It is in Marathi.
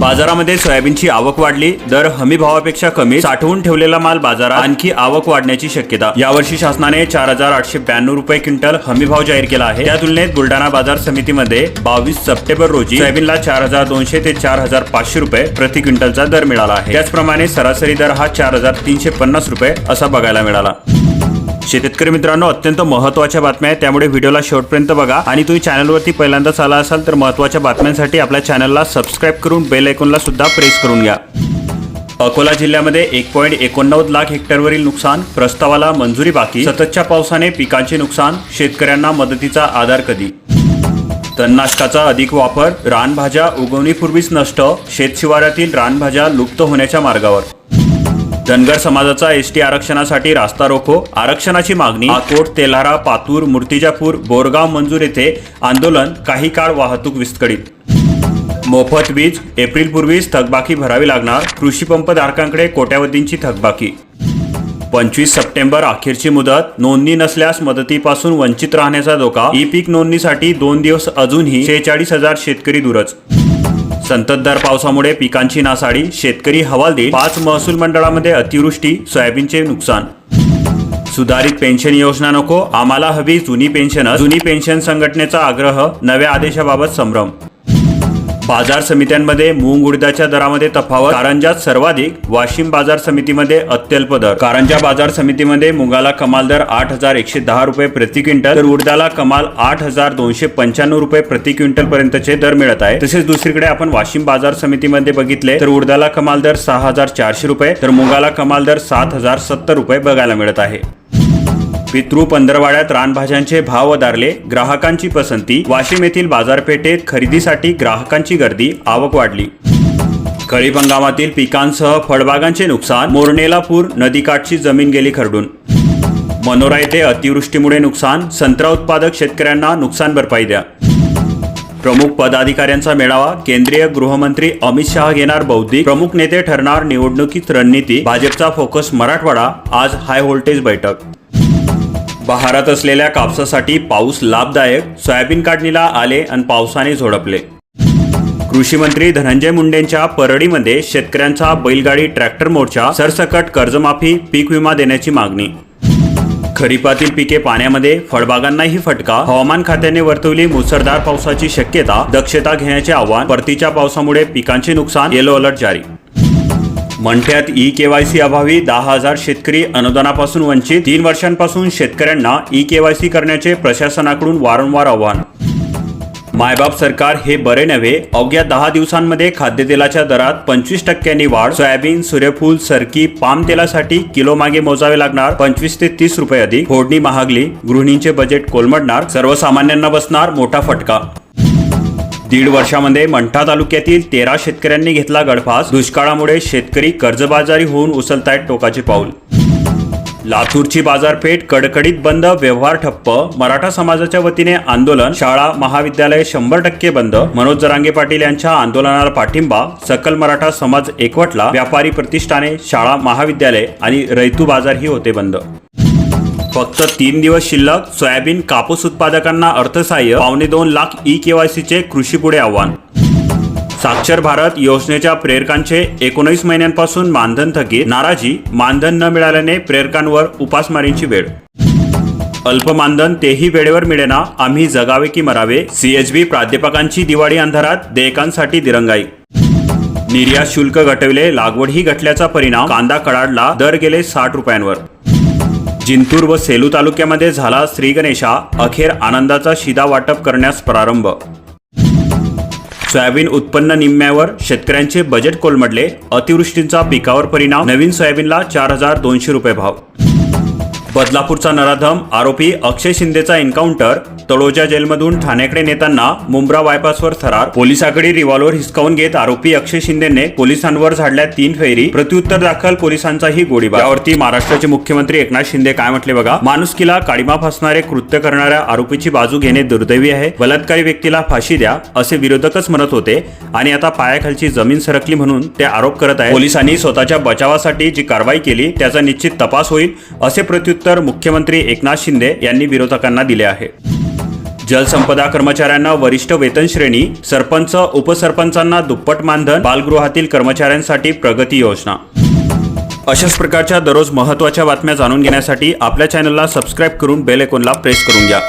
बाजारामध्ये सोयाबीनची आवक वाढली दर हमी भावापेक्षा कमी साठवून ठेवलेला माल बाजारात आणखी आवक वाढण्याची शक्यता. यावर्षी शासनाने चार हजार आठशे ब्याण्णव रुपये क्विंटल हमी भाव जाहीर केला आहे. त्या तुलनेत बुलढाणा बाजार समितीमध्ये बावीस सप्टेंबर रोजी सोयाबीनला चार हजार दोनशे ते चार हजार पाचशे रुपये प्रति क्विंटलचा दर मिळाला आहे. त्याचप्रमाणे सरासरी दर हा चार हजार तीनशे पन्नास रुपये असा बघायला मिळाला. शेतकरी मित्रांनो अत्यंत महत्त्वाच्या बातम्या आहेत. त्यामुळे व्हिडिओला शेवटपर्यंत बघा. आणि तुम्ही चॅनलवरती पहिल्यांदाच आला असाल तर महत्त्वाच्या बातम्यांसाठी आपल्या चॅनलला सबस्क्राईब करून बेल ऐकूनला सुद्धा प्रेस करून घ्या. अकोला जिल्ह्यामध्ये एक पॉईंट एकोणनव्वद लाख हेक्टरवरील नुकसान प्रस्तावाला मंजुरी बाकी. सततच्या पावसाने पिकांचे नुकसान शेतकऱ्यांना मदतीचा आधार कधी? तणनाशकाचा अधिक वापर रानभाज्या उगवणीपूर्वीच नष्ट शेतशिवारातील रानभाज्या लुप्त होण्याच्या मार्गावर. धनगर समाजाचा एस टी आरक्षणासाठी रास्ता रोको. आरक्षणाची मागणी आकोट तेलारा पातूर मूर्तिजापूर बोरगाव मंजूर येथे आंदोलन काही काळ वाहतूक विस्कळीत. मोफत वीज एप्रिलपूर्वीच थकबाकी भरावी लागणार. कृषी पंप धारकांकडे कोट्यावधींची थकबाकी. पंचवीस सप्टेंबर अखेरची मुदत. नोंदणी नसल्यास मदतीपासून वंचित राहण्याचा धोका. ई पीक नोंदणीसाठी दोन दिवस अजूनही शेहेचाळीस हजार शेतकरी दूरच. संततधार पावसामुळे पिकांची नासाडी शेतकरी हवालदिल पाच महसूल मंडळामध्ये अतिवृष्टी सोयाबीनचे नुकसान. सुधारित पेन्शन योजना नको आम्हाला हवी जुनी पेन्शन जुनी पेन्शन संघटनेचा आग्रह नव्या आदेशाबाबत संभ्रम. बाजार समित्यांमध्ये मूग उडदाच्या दरामध्ये तफावत कारंजात सर्वाधिक वाशिम बाजार समितीमध्ये अत्यल्प दर. कारंजा बाजार समितीमध्ये मुगाला कमाल दर आठ हजार एकशे दहा रुपये प्रति क्विंटल तर उडदाला कमाल आठ हजार दोनशे पंच्याण्णव रुपये प्रति क्विंटल पर्यंतचे दर मिळत आहे. तसेच दुसरीकडे आपण वाशिम बाजार समितीमध्ये बघितले तर उडदाला कमाल दर सहा हजार चारशे रुपये तर मुगाला कमाल दर सात हजार सत्तर रुपये बघायला मिळत आहे. पितृ पंधरवाड्यात रानभाज्यांचे भाव वधारले ग्राहकांची पसंती वाशिम येथील बाजारपेठेत खरेदीसाठी ग्राहकांची गर्दी आवक वाढली. खरीप हंगामातील पिकांसह फळबागांचे नुकसान मोरणेला पूर नदीकाठची जमीन गेली खरडून. मनोरा येथे अतिवृष्टीमुळे नुकसान संत्रा उत्पादक शेतकऱ्यांना नुकसान भरपाई द्या. प्रमुख पदाधिकाऱ्यांचा मेळावा केंद्रीय गृहमंत्री अमित शहा घेणार बौद्धिक प्रमुख नेते ठरणार निवडणुकीत रणनीती भाजपचा फोकस मराठवाडा आज हाय व्होल्टेज बैठक. बहारात असलेल्या कापसासाठी पाऊस लाभदायक सोयाबीन काढणीला आले आणि पावसाने झोडपले. कृषी मंत्री धनंजय मुंडेंच्या परळीमध्ये शेतकऱ्यांचा बैलगाडी ट्रॅक्टर मोर्चा सरसकट कर्जमाफी पीक विमा देण्याची मागणी. खरीपातील पिके पाण्यामध्ये फळबागांनाही फटका हवामान खात्याने वर्तवली मुसळधार पावसाची शक्यता दक्षता घेण्याचे आव्हान परतीच्या पावसामुळे पिकांचे नुकसान येलो अलर्ट जारी. मंठ्यात ई केवायसी अभावी दहा हजार शेतकरी अनुदानापासून वंचित. तीन वर्षांपासून शेतकऱ्यांना ई केवायसी करण्याचे प्रशासनाकडून वारंवार आव्हान. मायबाप सरकार हे बरे नव्हे. अवघ्या दहा दिवसांमध्ये खाद्यतेलाच्या दरात पंचवीस टक्क्यांनी वाढ. सोयाबीन सूर्यफूल सरकी पाम तेलासाठी किलो मागे मोजावे लागणार पंचवीस ते तीस रुपये अधिक. फोडणी महागली. गृहिणींचे बजेट कोलमडणार. सर्वसामान्यांना बसणार मोठा फटका. दीड वर्षामध्ये मंठा तालुक्यातील तेरा शेतकऱ्यांनी घेतला गडफास. दुष्काळामुळे शेतकरी कर्जबाजारी होऊन उचलतायत टोकाचे पाऊल. लातूरची बाजारपेठ कडकडीत बंद व्यवहार ठप्प. मराठा समाजाच्या वतीने आंदोलन शाळा महाविद्यालय शंभर टक्के बंद. मनोज जरांगे पाटील यांच्या आंदोलनाला पाठिंबा. सकल मराठा समाज एकवटला. व्यापारी प्रतिष्ठाने शाळा महाविद्यालय आणि रैतू बाजारही होते बंद. फक्त तीन दिवस शिल्लक सोयाबीन कापूस उत्पादकांना अर्थसहाय्य पावणे दोन लाख ई केवायसीचे कृषीपुढे आव्हान. साक्षर भारत योजनेच्या प्रेरकांचे एकोणीस महिन्यांपासून मानधन थकीत नाराजी मानधन न मिळाल्याने प्रेरकांवर उपासमारींची वेळ. अल्प मानधन तेही वेळेवर मिळेना आम्ही जगावे की मरावे सीएचबी प्राध्यापकांची दिवाळी अंधारात देयकांसाठी दिरंगाई. निर्यात शुल्क घटविले लागवडही घटल्याचा परिणाम कांदा कडाडला दर गेले साठ रुपयांवर. जिंतूर व सेलू तालुक्यामध्ये झाला श्री गणेशा अखेर आनंदाचा शिदा वाटप करण्यास प्रारंभ. सोयाबीन उत्पन्न निम्म्यावर शेतकऱ्यांचे बजेट कोलमडले. अतिवृष्टींचा पिकावर परिणाम. नवीन सोयाबीनला चार हजार दोनशे रुपये भाव. बदलापूरचा नराधम आरोपी अक्षय शिंदेचा एन्काउंटर तळोजा जेलमधून ठाण्याकडे नेताना मुंब्रा बायपासवर थरार. पोलिसाकडे रिव्हॉल्वर हिसकावून घेत आरोपी अक्षय शिंदेने पोलिसांवर झाडल्या तीन फेरी. प्रत्युत्तर दाखल पोलिसांचाही गोळीबार. यावरती महाराष्ट्राचे मुख्यमंत्री एकनाथ शिंदे काय म्हटले बघा? माणुसकीला काळीमा फासणारे कृत्य करणाऱ्या आरोपीची बाजू घेणे दुर्दैवी आहे. बलात्कारी व्यक्तीला फाशी द्या असे विरोधकच म्हणत होते आणि आता पायाखालची जमीन सरकली म्हणून ते आरोप करत आहे पोलिसांनी स्वतःच्या बचावासाठी जी कारवाई केली त्याचा निश्चित तपास होईल असे प्रत्युत्तर मुख्यमंत्री एकनाथ शिंदे यांनी विरोधकांना दिले आहे. जलसंपदा कर्मचाऱ्यांना वरिष्ठ वेतन श्रेणी सरपंच उपसरपंचांना दुप्पट मानधन बालगृहातील कर्मचाऱ्यांसाठी प्रगती योजना. अशाच प्रकारच्या दररोज महत्त्वाच्या बातम्या जाणून घेण्यासाठी आपल्या चॅनलला सबस्क्राईब करून बेल आयकॉनला प्रेस करून घ्या.